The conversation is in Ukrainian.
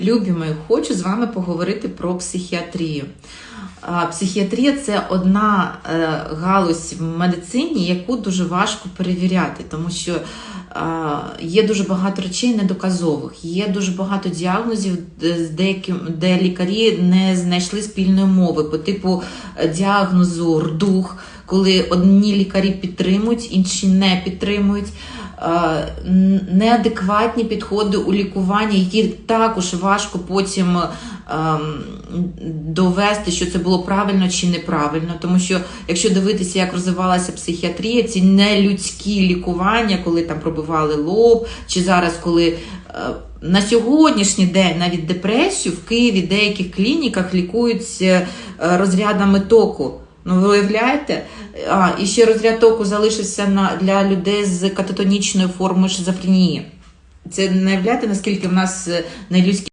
Любі мої, хочу з вами поговорити про психіатрію. Психіатрія це одна е, галузь в медицині, яку дуже важко перевіряти, тому що є дуже багато речей недоказових, є дуже багато діагнозів, де, лікарі не знайшли спільної мови по типу е, діагнозу рдух, коли одні лікарі підтримують, інші не підтримують. Неадекватні підходи у лікуванні, які також важко потім ем, довести, що це було правильно чи неправильно. Тому що, якщо дивитися, як розвивалася психіатрія, ці нелюдські лікування, коли там пробивали лоб, чи зараз, коли е, на сьогоднішній день навіть депресію в Києві в деяких клініках лікують е, розрядами току. Ну, ви уявляєте? А, і ще розряд току залишився на, для людей з кататонічною формою шизофренії. Це не уявляєте, наскільки в нас е, нелюдські